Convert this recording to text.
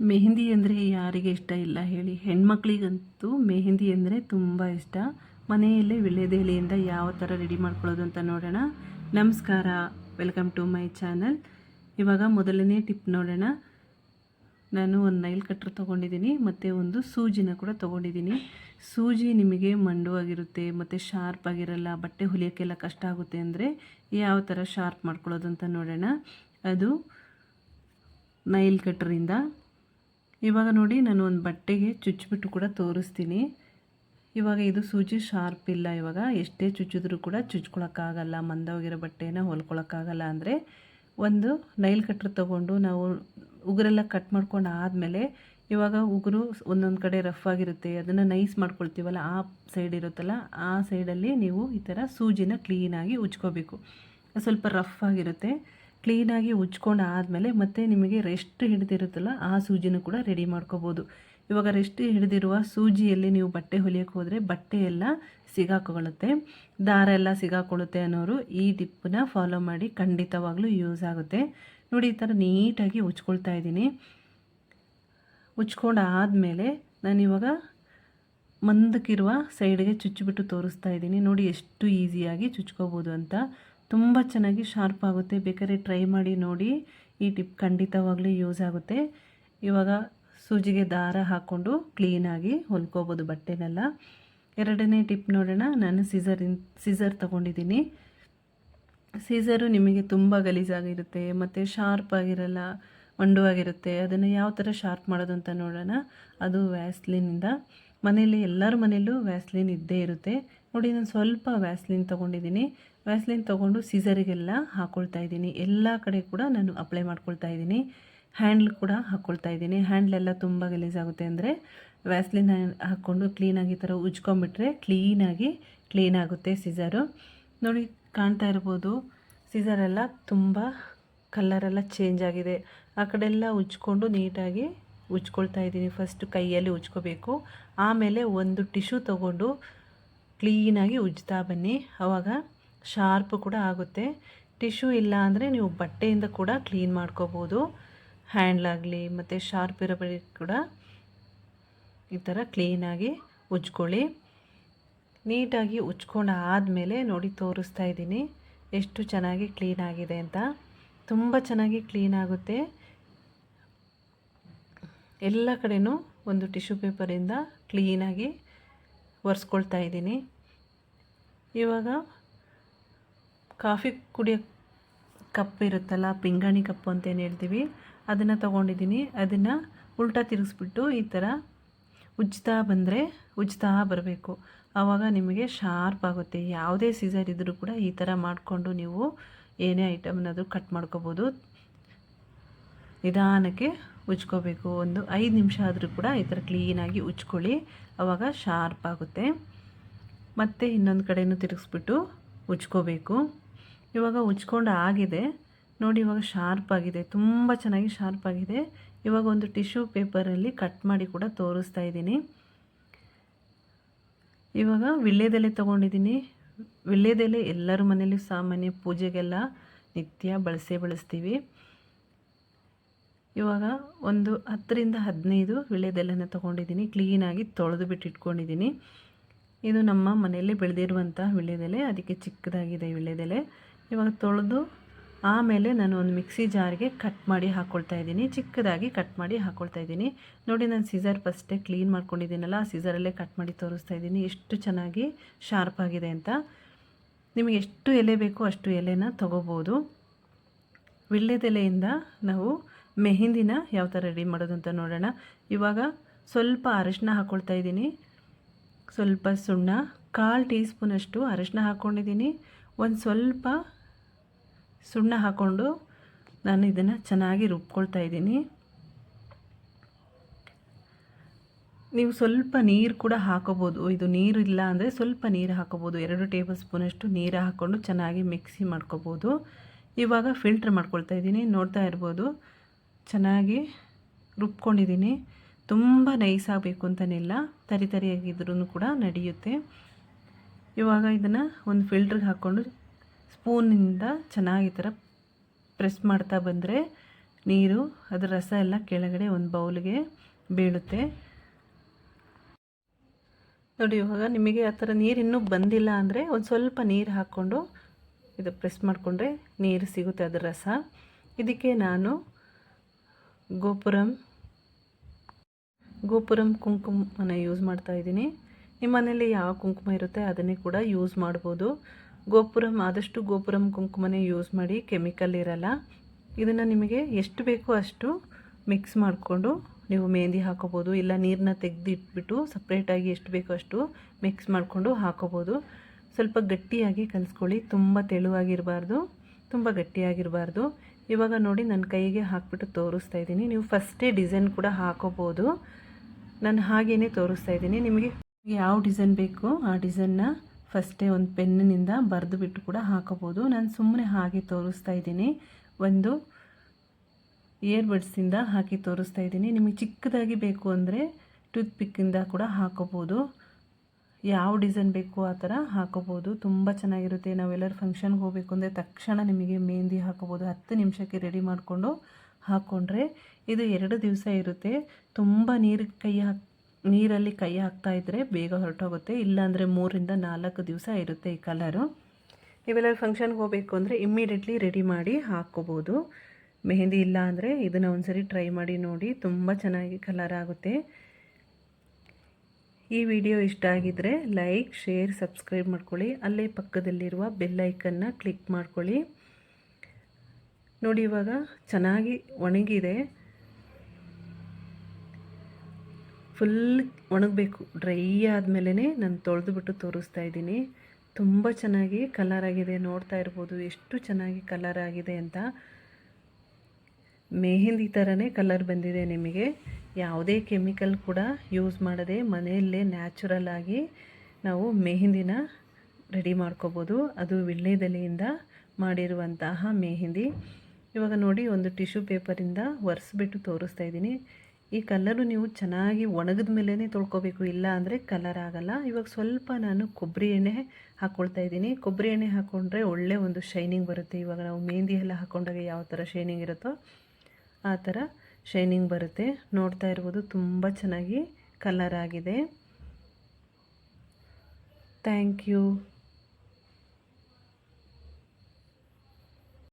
ಮೆಹಂದಿ ಅಂದರೆ ಯಾರಿಗೆ ಇಷ್ಟ ಇಲ್ಲ ಹೇಳಿ. ಹೆಣ್ಮಕ್ಳಿಗಂತೂ ಮೆಹಂದಿ ಅಂದರೆ ತುಂಬ ಇಷ್ಟ. ಮನೆಯಲ್ಲೇ ವಿಳ್ಯದೆಲೆಯಿಂದ ಯಾವ ಥರ ರೆಡಿ ಮಾಡ್ಕೊಳ್ಳೋದು ಅಂತ ನೋಡೋಣ. ನಮಸ್ಕಾರ ವೆಲ್ಕಮ್ ಟು ಮೈ ಚಾನಲ್ ಇವಾಗ ಮೊದಲನೇ ಟಿಪ್ ನೋಡೋಣ. ನಾನು ಒಂದು ನೈಲ್ ಕಟ್ರ್ ತೊಗೊಂಡಿದ್ದೀನಿ, ಮತ್ತು ಒಂದು ಸೂಜಿನ ಕೂಡ ತೊಗೊಂಡಿದ್ದೀನಿ. ಸೂಜಿ ನಿಮಗೆ ಮಂಡುವಾಗಿರುತ್ತೆ ಮತ್ತು ಶಾರ್ಪ್ ಆಗಿರಲ್ಲ, ಬಟ್ಟೆ ಹೊಲಿಯೋಕ್ಕೆಲ್ಲ ಕಷ್ಟ ಆಗುತ್ತೆ ಅಂದರೆ ಯಾವ ಥರ ಶಾರ್ಪ್ ಮಾಡ್ಕೊಳ್ಳೋದು ಅಂತ ನೋಡೋಣ. ಅದು ನೈಲ್ ಕಟ್ರಿಂದ ಇವಾಗ ನೋಡಿ ನಾನು ಒಂದು ಬಟ್ಟೆಗೆ ಚುಚ್ಚಿಬಿಟ್ಟು ಕೂಡ ತೋರಿಸ್ತೀನಿ. ಇವಾಗ ಇದು ಸೂಜಿ ಶಾರ್ಪ್ ಇಲ್ಲ ಇವಾಗ. ಎಷ್ಟೇ ಚುಚ್ಚಿದ್ರೂ ಕೂಡ ಚುಚ್ಕೊಳಕ್ಕಾಗಲ್ಲ. ಮಂದೋಗಿರೋ ಬಟ್ಟೆನ ಹೊಲ್ಕೊಳಕ್ಕಾಗಲ್ಲ ಅಂದರೆ ಒಂದು ನೈಲ್ ಕಟ್ರ್ ತೊಗೊಂಡು ನಾವು ಉಗುರೆಲ್ಲ ಕಟ್ ಮಾಡ್ಕೊಂಡು ಆದಮೇಲೆ ಇವಾಗ ಉಗುರು ಒಂದೊಂದು ಕಡೆ ರಫ್ ಆಗಿರುತ್ತೆ. ಅದನ್ನು ನೈಸ್ ಮಾಡ್ಕೊಳ್ತೀವಲ್ಲ, ಆ ಸೈಡ್ ಇರುತ್ತಲ್ಲ, ಆ ಸೈಡಲ್ಲಿ ನೀವು ಈ ಥರ ಸೂಜಿನ ಕ್ಲೀನಾಗಿ ಉಜ್ಕೋಬೇಕು. ಸ್ವಲ್ಪ ರಫ್ ಆಗಿರುತ್ತೆ. ಕ್ಲೀನಾಗಿ ಉಚ್ಕೊಂಡು ಆದಮೇಲೆ ಮತ್ತೆ ನಿಮಗೆ ರೆಸ್ಟ್ ಹಿಡಿದಿರುತ್ತಲ್ಲ, ಆ ಸೂಜಿನೂ ಕೂಡ ರೆಡಿ ಮಾಡ್ಕೋಬೋದು. ಇವಾಗ ರೆಸ್ಟ್ ಹಿಡಿದಿರುವ ಸೂಜಿಯಲ್ಲಿ ನೀವು ಬಟ್ಟೆ ಹೊಲಿಯೋಕ್ಕೆ ಹೋದರೆ ಬಟ್ಟೆ ಎಲ್ಲ ಸಿಗಾಕೊಳ್ಳುತ್ತೆ. ದಾರ ಎಲ್ಲ ಸಿಗಾಕೊಳ್ಳುತ್ತೆ ಅನ್ನೋರು ಈ ಟಿಪ್ಪನ್ನ ಫಾಲೋ ಮಾಡಿ ಖಂಡಿತವಾಗ್ಲೂ ಯೂಸ್ ಆಗುತ್ತೆ. ನೋಡಿ, ಈ ಥರ ನೀಟಾಗಿ ಉಚ್ಕೊಳ್ತಾ ಇದ್ದೀನಿ. ಉಚ್ಕೊಂಡು ಆದಮೇಲೆ ನಾನಿವಾಗ ಮಂದಕ್ಕಿರುವ ಸೈಡ್ಗೆ ಚುಚ್ಚಿಬಿಟ್ಟು ತೋರಿಸ್ತಾ ಇದ್ದೀನಿ. ನೋಡಿ, ಎಷ್ಟು ಈಸಿಯಾಗಿ ಚುಚ್ಕೋಬೋದು ಅಂತ. ತುಂಬ ಚೆನ್ನಾಗಿ ಶಾರ್ಪ್ ಆಗುತ್ತೆ. ಬೇಕಾದ್ರೆ ಟ್ರೈ ಮಾಡಿ ನೋಡಿ. ಈ ಟಿಪ್ ಖಂಡಿತವಾಗ್ಲೂ ಯೂಸ್ ಆಗುತ್ತೆ. ಇವಾಗ ಸೂಜಿಗೆ ದಾರ ಹಾಕ್ಕೊಂಡು ಕ್ಲೀನಾಗಿ ಹೊಲ್ಕೋಬೋದು ಬಟ್ಟೆನೆಲ್ಲ. ಎರಡನೇ ಟಿಪ್ ನೋಡೋಣ. ನಾನು ಸೀಸರಿನ್ ಸೀಸರ್ ತೊಗೊಂಡಿದ್ದೀನಿ. ಸೀಸರು ನಿಮಗೆ ತುಂಬ ಗಲೀಜಾಗಿರುತ್ತೆ, ಮತ್ತು ಶಾರ್ಪ್ ಆಗಿರಲ್ಲ ಮಂಡುವಾಗಿರುತ್ತೆ ಅದನ್ನು ಯಾವ ಥರ ಶಾರ್ಪ್ ಮಾಡೋದು ಅಂತ ನೋಡೋಣ. ಅದು ವ್ಯಾಸ್ಲಿನಿಂದ ಮನೆಯಲ್ಲಿ ಎಲ್ಲರ ಮನೆಯಲ್ಲೂ ವ್ಯಾಸ್ಲಿನ್ ಇದ್ದೇ ಇರುತ್ತೆ. ನೋಡಿ, ನಾನು ಸ್ವಲ್ಪ ವ್ಯಾಸ್ಲಿನ್ ತೊಗೊಂಡಿದ್ದೀನಿ. ವ್ಯಾಸ್ಲಿನ್ ತೊಗೊಂಡು ಸೀಸರಿಗೆಲ್ಲ ಹಾಕ್ಕೊಳ್ತಾ ಇದ್ದೀನಿ. ಎಲ್ಲ ಕಡೆ ಕೂಡ ನಾನು ಅಪ್ಲೈ ಮಾಡ್ಕೊಳ್ತಾ ಇದ್ದೀನಿ. ಹ್ಯಾಂಡ್ಲ್ ಕೂಡ ಹಾಕ್ಕೊಳ್ತಾ ಇದ್ದೀನಿ. ಹ್ಯಾಂಡ್ಲೆಲ್ಲ ತುಂಬ ಗಲೀಜಾಗುತ್ತೆ ಅಂದರೆ ವ್ಯಾಸ್ಲಿನ್ ಹಾಕ್ಕೊಂಡು ಕ್ಲೀನಾಗಿ ಥರ ಉಜ್ಕೊಂಡ್ಬಿಟ್ರೆ ಕ್ಲೀನಾಗಿ ಕ್ಲೀನ್ ಆಗುತ್ತೆ ಸೀಸರು ನೋಡಿ, ಕಾಣ್ತಾ ಇರ್ಬೋದು ಸೀಸರೆಲ್ಲ ತುಂಬ ಕಲ್ಲರೆಲ್ಲ ಚೇಂಜ್ ಆಗಿದೆ. ಆ ಕಡೆ ಎಲ್ಲ ಉಜ್ಕೊಂಡು ನೀಟಾಗಿ ಉಜ್ಕೊಳ್ತಾ ಇದ್ದೀನಿ. ಫಸ್ಟ್ ಕೈಯಲ್ಲಿ ಉಜ್ಕೋಬೇಕು. ಆಮೇಲೆ ಒಂದು ಟಿಶ್ಯೂ ತೊಗೊಂಡು ಕ್ಲೀನಾಗಿ ಉಜ್ತಾ ಬನ್ನಿ. ಅವಾಗ ಶಾರ್ಪ್ ಕೂಡ ಆಗುತ್ತೆ. ಟಿಶ್ಯೂ ಇಲ್ಲ ಅಂದರೆ ನೀವು ಬಟ್ಟೆಯಿಂದ ಕೂಡ ಕ್ಲೀನ್ ಮಾಡ್ಕೋಬೋದು. ಹ್ಯಾಂಡ್ಲಾಗಲಿ ಮತ್ತು ಶಾರ್ಪ್ ಇರೋ ಬಳಿ ಕೂಡ ಈ ಥರ ಕ್ಲೀನಾಗಿ ಉಜ್ಕೊಳ್ಳಿ. ನೀಟಾಗಿ ಉಜ್ಕೊಂಡು ಆದಮೇಲೆ ನೋಡಿ ತೋರಿಸ್ತಾ ಇದ್ದೀನಿ ಎಷ್ಟು ಚೆನ್ನಾಗಿ ಕ್ಲೀನ್ ಆಗಿದೆ ಅಂತ. ತುಂಬ ಚೆನ್ನಾಗಿ ಕ್ಲೀನ್ ಆಗುತ್ತೆ. ಎಲ್ಲ ಕಡೆಯೂ ಒಂದು ಟಿಶ್ಯೂ ಪೇಪರಿಂದ ಕ್ಲೀನಾಗಿ ಒರೆಸ್ಕೊಳ್ತಾ ಇದ್ದೀನಿ. ಇವಾಗ ಕಾಫಿ ಕುಡಿಯೋ ಕಪ್ ಇರುತ್ತಲ್ಲ, ಪಿಂಗಾಣಿ ಕಪ್ಪು ಅಂತ ಏನು ಹೇಳ್ತೀವಿ, ಅದನ್ನು ತೊಗೊಂಡಿದ್ದೀನಿ. ಅದನ್ನು ಉಲ್ಟಾ ತಿರುಗಿಸ್ಬಿಟ್ಟು ಈ ಥರ ಉಜ್ತಾ ಬಂದರೆ ಉಜ್ತಾ ಬರಬೇಕು. ಆವಾಗ ನಿಮಗೆ ಶಾರ್ಪ್ ಆಗುತ್ತೆ. ಯಾವುದೇ ಸೀಸರ್ ಇದ್ದರೂ ಕೂಡ ಈ ಥರ ಮಾಡಿಕೊಂಡು ನೀವು ಏನೇ ಐಟಮ್ನಾದರೂ ಕಟ್ ಮಾಡ್ಕೋಬೋದು. ನಿಧಾನಕ್ಕೆ ಉಜ್ಕೋಬೇಕು. ಒಂದು ಐದು ನಿಮಿಷ ಆದರೂ ಕೂಡ ಈ ಥರ ಕ್ಲೀನಾಗಿ ಉಜ್ಕೊಳ್ಳಿ. ಆವಾಗ ಶಾರ್ಪ್ ಆಗುತ್ತೆ. ಮತ್ತು ಇನ್ನೊಂದು ಕಡೆಯೂ ತಿರುಗಿಸ್ಬಿಟ್ಟು ಉಜ್ಕೋಬೇಕು. ಇವಾಗ ಉಜ್ಕೊಂಡು ಆಗಿದೆ. ನೋಡಿ ಇವಾಗ ಶಾರ್ಪ್ ಆಗಿದೆ. ತುಂಬ ಚೆನ್ನಾಗಿ ಶಾರ್ಪ್ ಆಗಿದೆ. ಇವಾಗ ಒಂದು ಟಿಶ್ಯೂ ಪೇಪರಲ್ಲಿ ಕಟ್ ಮಾಡಿ ಕೂಡ ತೋರಿಸ್ತಾ ಇದ್ದೀನಿ. ಇವಾಗ ವಿಳ್ಯದೆಲೆ ತೊಗೊಂಡಿದ್ದೀನಿ. ವಿಳ್ಯದೆಲೆ ಎಲ್ಲರ ಮನೇಲಿ ಸಾಮಾನ್ಯ ಪೂಜೆಗೆಲ್ಲ ನಿತ್ಯ ಬಳಸೇ ಬಳಸ್ತೀವಿ. ಇವಾಗ ಒಂದು ಹತ್ತರಿಂದ ಹದಿನೈದು ವಿಳ್ಯದೆಲೆನ ತೊಗೊಂಡಿದ್ದೀನಿ. ಕ್ಲೀನಾಗಿ ತೊಳೆದು ಬಿಟ್ಟು ಇಟ್ಕೊಂಡಿದ್ದೀನಿ ಇದು ನಮ್ಮ ಮನೆಯಲ್ಲಿ ಬೆಳೆದಿರುವಂಥ ವೀಳ್ಯದೆಲೆ. ಅದಕ್ಕೆ ಚಿಕ್ಕದಾಗಿದೆ ವೀಳ್ಯದೆಲೆ. ಇವಾಗ ತೊಳೆದು ಆಮೇಲೆ ನಾನು ಒಂದು ಮಿಕ್ಸಿ ಜಾರ್ಗೆ ಕಟ್ ಮಾಡಿ ಹಾಕ್ಕೊಳ್ತಾ ಇದ್ದೀನಿ. ಚಿಕ್ಕದಾಗಿ ಕಟ್ ಮಾಡಿ ಹಾಕ್ಕೊಳ್ತಾ ಇದ್ದೀನಿ. ನೋಡಿ, ನಾನು ಸೀಸರ್ ಫಸ್ಟೇ ಕ್ಲೀನ್ ಮಾಡ್ಕೊಂಡಿದ್ದೀನಲ್ಲ, ಆ ಸೀಸರಲ್ಲೇ ಕಟ್ ಮಾಡಿ ತೋರಿಸ್ತಾ ಇದ್ದೀನಿ. ಎಷ್ಟು ಚೆನ್ನಾಗಿ ಶಾರ್ಪ್ ಆಗಿದೆ ಅಂತ. ನಿಮಗೆ ಎಷ್ಟು ಎಲೆ ಬೇಕೋ ಅಷ್ಟು ಎಲೆನ ತೊಗೋಬೋದು. ವಿಳ್ಯದೆಲೆಯಿಂದ ನಾವು ಮೆಹಂದಿನ ಯಾವ ಥರ ರೆಡಿ ಮಾಡೋದು ಅಂತ ನೋಡೋಣ. ಇವಾಗ ಸ್ವಲ್ಪ ಅರಶಿನ ಹಾಕ್ಕೊಳ್ತಾ ಇದ್ದೀನಿ. ಸ್ವಲ್ಪ ಸುಣ್ಣ, ಕಾಲು ಟೀ ಸ್ಪೂನಷ್ಟು ಅರಶಿನ ಹಾಕ್ಕೊಂಡಿದ್ದೀನಿ ಒಂದು ಸ್ವಲ್ಪ ಸುಣ್ಣ ಹಾಕ್ಕೊಂಡು ನಾನು ಇದನ್ನು ಚೆನ್ನಾಗಿ ರುಬ್ಕೊಳ್ತಾ ಇದ್ದೀನಿ. ನೀವು ಸ್ವಲ್ಪ ನೀರು ಕೂಡ ಹಾಕೋಬೋದು. ಇದು ನೀರು ಇಲ್ಲ ಅಂದರೆ ಸ್ವಲ್ಪ ನೀರು ಹಾಕೋಬೋದು. ಎರಡು ಟೇಬಲ್ ಸ್ಪೂನಷ್ಟು ನೀರು ಹಾಕ್ಕೊಂಡು ಚೆನ್ನಾಗಿ ಮಿಕ್ಸಿ ಮಾಡ್ಕೋಬೋದು. ಇವಾಗ ಫಿಲ್ಟ್ರ್ ಮಾಡ್ಕೊಳ್ತಾ ಇದ್ದೀನಿ. ನೋಡ್ತಾ ಇರ್ಬೋದು. ಚೆನ್ನಾಗಿ ರುಬ್ಕೊಂಡಿದ್ದೀನಿ. ತುಂಬ ನೈಸ್ ಆಗಬೇಕು ಅಂತನಿಲ್ಲ ತರಿ ತರಿಯಾಗಿದ್ರೂ ಕೂಡ ನಡೆಯುತ್ತೆ. ಇವಾಗ ಇದನ್ನು ಒಂದು ಫಿಲ್ಟ್ರಿಗೆ ಹಾಕ್ಕೊಂಡು ಸ್ಪೂನಿಂದ ಚೆನ್ನಾಗಿ ಥರ ಪ್ರೆಸ್ ಮಾಡ್ತಾ ಬಂದರೆ ನೀರು, ಅದರ ರಸ ಎಲ್ಲ ಕೆಳಗಡೆ ಒಂದು ಬೌಲ್ಗೆ ಬೀಳುತ್ತೆ. ನೋಡಿ, ಇವಾಗ ನಿಮಗೆ ಆ ಥರ ನೀರು ಇನ್ನೂ ಬಂದಿಲ್ಲ ಅಂದರೆ ಒಂದು ಸ್ವಲ್ಪ ನೀರು ಹಾಕ್ಕೊಂಡು ಇದು ಪ್ರೆಸ್ ಮಾಡಿಕೊಂಡ್ರೆ ನೀರು ಸಿಗುತ್ತೆ ಅದರ ರಸ. ಇದಕ್ಕೆ ನಾನು ಗೋಪುರಂ ಗೋಪುರಂ ಕುಂಕುಮನ ಯೂಸ್ ಮಾಡ್ತಾ ಇದ್ದೀನಿ. ನಿಮ್ಮ ಮನೇಲಿ ಯಾವ ಕುಂಕುಮ ಇರುತ್ತೆ ಅದನ್ನೇ ಕೂಡ ಯೂಸ್ ಮಾಡ್ಬೋದು. ಗೋಪುರಂ, ಆದಷ್ಟು ಗೋಪುರಂ ಕುಂಕುಮನೇ ಯೂಸ್ ಮಾಡಿ ಕೆಮಿಕಲ್ ಇರಲ್ಲ. ಇದನ್ನು ನಿಮಗೆ ಎಷ್ಟು ಬೇಕೋ ಅಷ್ಟು ಮಿಕ್ಸ್ ಮಾಡಿಕೊಂಡು ನೀವು ಮೆಹಂದಿ ಹಾಕೋಬೋದು, ಇಲ್ಲ ನೀರನ್ನ ತೆಗೆದಿಟ್ಬಿಟ್ಟು ಸಪ್ರೇಟಾಗಿ ಎಷ್ಟು ಬೇಕೋ ಅಷ್ಟು ಮಿಕ್ಸ್ ಮಾಡಿಕೊಂಡು ಹಾಕೋಬೋದು. ಸ್ವಲ್ಪ ಗಟ್ಟಿಯಾಗಿ ಕಲಿಸ್ಕೊಳ್ಳಿ, ತುಂಬ ತೆಳುವಾಗಿರಬಾರ್ದು, ತುಂಬ ಗಟ್ಟಿಯಾಗಿರಬಾರ್ದು. ಇವಾಗ ನೋಡಿ ನನ್ನ ಕೈಗೆ ಹಾಕ್ಬಿಟ್ಟು ತೋರಿಸ್ತಾ ಇದ್ದೀನಿ. ನೀವು ಫಸ್ಟೇ ಡಿಸೈನ್ ಕೂಡ ಹಾಕೋಬೋದು. ನಾನು ಹಾಗೇ ತೋರಿಸ್ತಾ ಇದ್ದೀನಿ. ನಿಮಗೆ ಯಾವ ಡಿಸೈನ್ ಬೇಕು ಆ ಡಿಸೈನ್ನ ಫಸ್ಟೇ ಒಂದು ಪೆನ್ನಿನಿಂದ ಬರೆದು ಬಿಟ್ಟು ಕೂಡ ಹಾಕೋಬೋದು. ನಾನು ಸುಮ್ಮನೆ ಹಾಗೆ ತೋರಿಸ್ತಾ ಇದ್ದೀನಿ. ಒಂದು ಇಯರ್ಬಡ್ಸಿಂದ ಹಾಕಿ ತೋರಿಸ್ತಾ ಇದ್ದೀನಿ. ನಿಮಗೆ ಚಿಕ್ಕದಾಗಿ ಬೇಕು ಅಂದರೆ ಟೂತ್ ಪಿಕ್ಕಿಂದ ಕೂಡ ಹಾಕೋಬೋದು. ಯಾವ ಡಿಸೈನ್ ಬೇಕು ಆ ಥರ ಹಾಕೋಬೋದು. ತುಂಬ ಚೆನ್ನಾಗಿರುತ್ತೆ. ನಾವೆಲ್ಲರೂ ಫಂಕ್ಷನ್ಗೆ ಹೋಗಬೇಕು ಅಂದರೆ ತಕ್ಷಣ ನಿಮಗೆ ಮೆಹಂದಿ ಹಾಕೋಬೋದು. ಹತ್ತು ನಿಮಿಷಕ್ಕೆ ರೆಡಿ ಮಾಡಿಕೊಂಡು ಹಾಕ್ಕೊಂಡ್ರೆ ಇದು ಎರಡು ದಿವಸ ಇರುತ್ತೆ. ತುಂಬ ನೀರು ಕೈ ಹಾಕಿ, ನೀರಲ್ಲಿ ಕೈ ಹಾಕ್ತಾ ಇದ್ದರೆ ಬೇಗ ಹೊರಟೋಗುತ್ತೆ. ಇಲ್ಲಾಂದರೆ ಮೂರಿಂದ ನಾಲ್ಕು ದಿವಸ ಇರುತ್ತೆ ಈ ಕಲರು ನೀವೆಲ್ಲರೂ ಫಂಕ್ಷನ್ಗೆ ಹೋಗಬೇಕು ಅಂದರೆ ಇಮ್ಮಿಡಿಯೇಟ್ಲಿ ರೆಡಿ ಮಾಡಿ ಹಾಕ್ಕೋಬೋದು. ಮೆಹಂದಿ ಇಲ್ಲ ಅಂದರೆ ಇದನ್ನು ಒಂದ್ಸರಿ ಟ್ರೈ ಮಾಡಿ ನೋಡಿ. ತುಂಬ ಚೆನ್ನಾಗಿ ಕಲರ್ ಆಗುತ್ತೆ. ಈ ವಿಡಿಯೋ ಇಷ್ಟ ಆಗಿದ್ರೆ ಲೈಕ್, ಶೇರ್, ಸಬ್ಸ್ಕ್ರೈಬ್ ಮಾಡ್ಕೊಳ್ಳಿ. ಅಲ್ಲೇ ಪಕ್ಕದಲ್ಲಿರುವ ಬೆಲ್ ಐಕನ್ನ ಕ್ಲಿಕ್ ಮಾಡ್ಕೊಳ್ಳಿ. ನೋಡಿ ಇವಾಗ ಚೆನ್ನಾಗಿ ಒಣಗಿದೆ. ಫುಲ್ ಒಣಗಬೇಕು. ಡ್ರೈ ಆದಮೇಲೆ ನಾನು ತೊಳೆದುಬಿಟ್ಟು ತೋರಿಸ್ತಾ ಇದ್ದೀನಿ. ತುಂಬ ಚೆನ್ನಾಗಿ ಕಲರ್ ಆಗಿದೆ. ನೋಡ್ತಾ ಇರ್ಬೋದು ಎಷ್ಟು ಚೆನ್ನಾಗಿ ಕಲರ್ ಆಗಿದೆ ಅಂತ. ಮೆಹಂದಿ ಥರನೇ ಕಲರ್ ಬಂದಿದೆ ನಿಮಗೆ. ಯಾವುದೇ ಕೆಮಿಕಲ್ ಕೂಡ ಯೂಸ್ ಮಾಡದೆ ಮನೆಯಲ್ಲೇ ನ್ಯಾಚುರಲ್ ಆಗಿ ನಾವು ಮೆಹಂದಿನ ರೆಡಿ ಮಾಡ್ಕೋಬೋದು. ಅದು ವಿಳ್ಳೆದೆಲೆಯಿಂದ ಮಾಡಿರುವಂತಹ ಮೆಹಂದಿ. ಇವಾಗ ನೋಡಿ, ಒಂದು ಟಿಶ್ಯೂ ಪೇಪರಿಂದ ಒರೆಸ್ಬಿಟ್ಟು ತೋರಿಸ್ತಾ ಇದ್ದೀನಿ. ಈ ಕಲ್ಲರು ನೀವು ಚೆನ್ನಾಗಿ ಒಣಗಿದ ಮೇಲೇ ತೊಳ್ಕೊಬೇಕು. ಇಲ್ಲ ಅಂದರೆ ಕಲರ್ ಆಗಲ್ಲ. ಇವಾಗ ಸ್ವಲ್ಪ ನಾನು ಕೊಬ್ಬರಿ ಎಣ್ಣೆ ಹಾಕ್ಕೊಳ್ತಾ ಇದ್ದೀನಿ. ಕೊಬ್ಬರಿ ಎಣ್ಣೆ ಹಾಕ್ಕೊಂಡ್ರೆ ಒಳ್ಳೆ ಒಂದು ಶೈನಿಂಗ್ ಬರುತ್ತೆ. ಇವಾಗ ನಾವು ಮೆಹಂದಿ ಎಲ್ಲ ಹಾಕ್ಕೊಂಡಾಗ ಯಾವ ಥರ ಶೈನಿಂಗ್ ಇರುತ್ತೋ ಆ ಥರ ಶೈನಿಂಗ್ ಬರುತ್ತೆ. ನೋಡ್ತಾ ಇರ್ಬೋದು ತುಂಬ ಚೆನ್ನಾಗಿ ಕಲರ್ ಆಗಿದೆ. Thank you